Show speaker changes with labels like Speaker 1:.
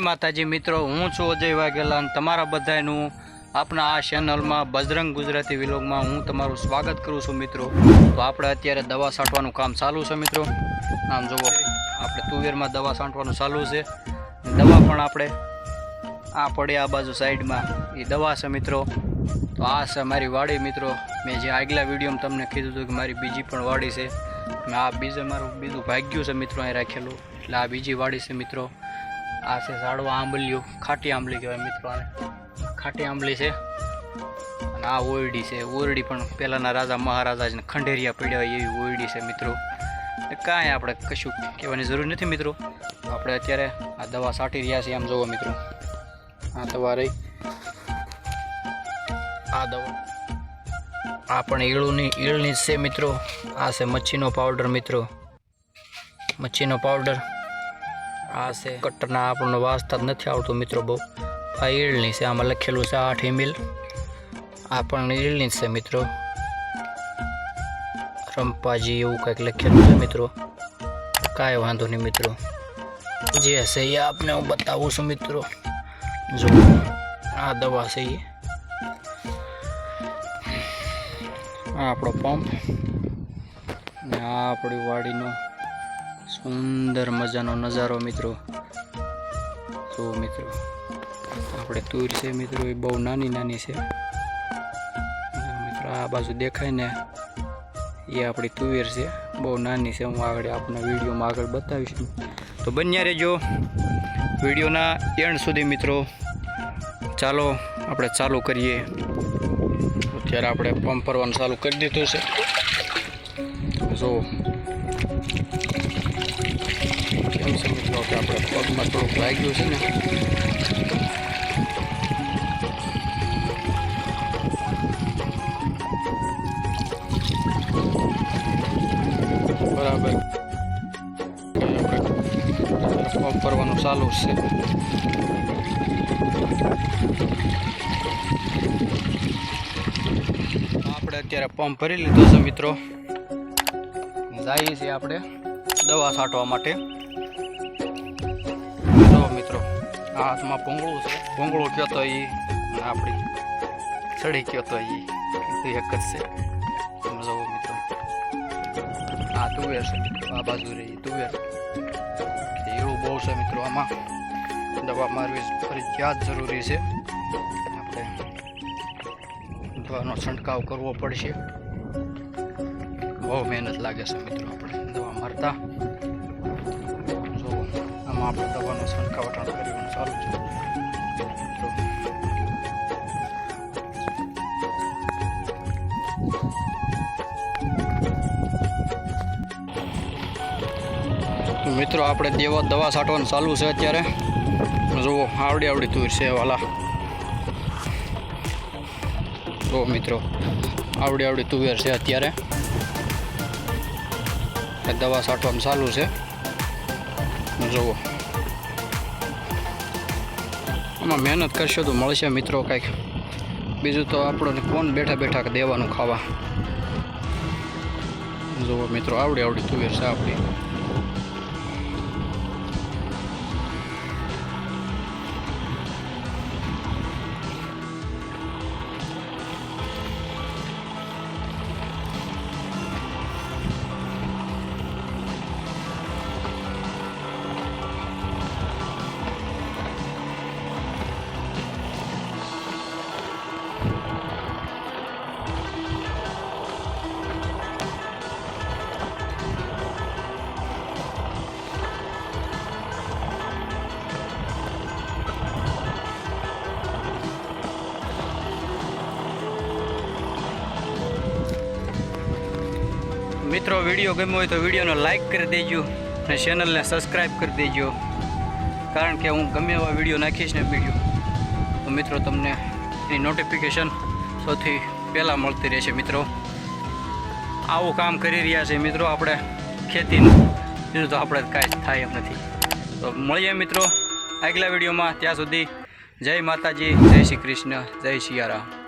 Speaker 1: જય માતાજી મિત્રો, હું છું અજય વાઘેલા અને તમારા બધાનું આપણા આ ચેનલમાં બજરંગ ગુજરાતી વિલોગમાં હું તમારું સ્વાગત કરું છું મિત્રો. તો આપણે અત્યારે દવા છાંટવાનું કામ ચાલુ છે મિત્રો. આમ જુઓ, આપણે તુવેરમાં દવા છાંટવાનું ચાલુ છે. દવા પણ આપણે આ પડે આ બાજુ સાઈડમાં. એ દવા છે મિત્રો. તો આ છે મારી વાડી મિત્રો. મેં જે આગલા વિડીયોમાં તમને કીધું હતું કે મારી બીજી પણ વાડી છે. મેં આ બીજું મારું બીજું ભાગ્યું છે મિત્રો અહીં રાખેલું. એટલે આ બીજી વાડી છે મિત્રો. આ છે ઝાડવા આંબલીઓ, ખાટી આંબલી કહેવાય મિત્રો ખાટી આંબલી છે અને આ ઓરડી છે. ઓરડી પણ પહેલાંના રાજા મહારાજા ખંડેરિયા પડ્યા હોય એવી ઓરડી છે મિત્રો. કાંઈ આપણે કશું કહેવાની જરૂર નથી મિત્રો. આપણે અત્યારે આ દવા છાંટી રહ્યા છીએ. આમ જોવો મિત્રો. આ દવા રહી. આ દવા. આ પણ ઈળુની, ઈળની છે મિત્રો. આ છે મચ્છીનો પાવડર મિત્રો. મચ્છીનો પાવડર. આ છે. કટરના આપણને વાંચતા જ નથી આવડતું મિત્રો બહુ. આ ઈળની છે, આમાં લખેલું છે આઠ એમએલ આ પણ ઈળની છે મિત્રો. રંપાજી એવું કંઈક લખેલું છે મિત્રો. કાંઈ વાંધો નહીં મિત્રો. જે હશે એ આપને હું બતાવું છું મિત્રો. જો, આ દવા છે એ. આપણો પંપ. ને આ આપણી વાડીનો સુંદર મજાનો નજારો મિત્રો. જો મિત્રો, આપણે તુર છે મિત્રો, એ બહુ નાની નાની છે. મિત્રો, આ બાજુ દેખાય ને, એ આપણી તુવેર છે. બહુ નાની છે, હું આગળ આપણા વિડીયોમાં આગળ બતાવીશ. તો બન્યા રહેજો. વિડીયોના એન્ડ સુધી મિત્રો, ચાલો, આપણે ચાલુ કરીએ. અત્યારે આપણે પંપ ભરવાનું ચાલુ કરી દીધું છે. જો કે આપણે પગમાં થોડુંક લાગ્યું છે ને. બરાબર. આપણે ભરવાનું ચાલુ છે. આપણે અત્યારે પંપ ભરી લીધો છે મિત્રો. જઈએ છીએ આપણે દવા છાંટવા માટે. જો મિત્રો. આ હાથમાં ભૂંગળું છે. ભૂંગળું કયો તો એ આપણી ચડી કયો તો એ એક જ છે. સમજાવો મિત્રો. આ તુવેર છે મિત્રો. આ બાજુ રહી તુવેર. એવું બહુ છે મિત્રો આમાં. દવા મારવી ફરજિયાત જરૂરી છે. આપણે દવાનો છંટકાવ કરવો પડશે. બહુ મહેનત લાગે છે મિત્રો આપણે દવા મારતા. મિત્રો, આપણે દેવા, દવા છાંટવાનું ચાલુ છે અત્યારે. જુઓ, આવડી આવડી તુર છે વાલા. જો મિત્રો, આવડી આવડી તુવેર છે અત્યારે. દવા છાંટવાનું ચાલુ છે. જુઓ. આમાં મહેનત કરશો તો મળશે મિત્રો કંઈક. બીજું તો આપણને કોણ બેઠા બેઠા દેવાનું ખાવા? જુઓ મિત્રો, આવડી આવડી તુવેર છે આપણી. મિત્રો વીડિયો ગમ્યો હોય તો વિડીયોને લાઇક કરી દેજો અને ચેનલને સબસ્ક્રાઈબ કરી દેજો. કારણ કે હું ગમે એવા વીડિયો નાખીશ ને વીડિયો. તો મિત્રો તમને એની નોટિફિકેશન સૌથી પહેલાં મળતી રહેશે મિત્રો. આવું કામ કરી રહ્યા છે મિત્રો આપણે ખેતીનું. બીજું તો આપણે કાંઈ થાય એમ નથી. તો મળીએ મિત્રો આગલા વિડીયોમાં. ત્યાં સુધી જય માતાજી, જય શ્રી કૃષ્ણ, જય સિયારામ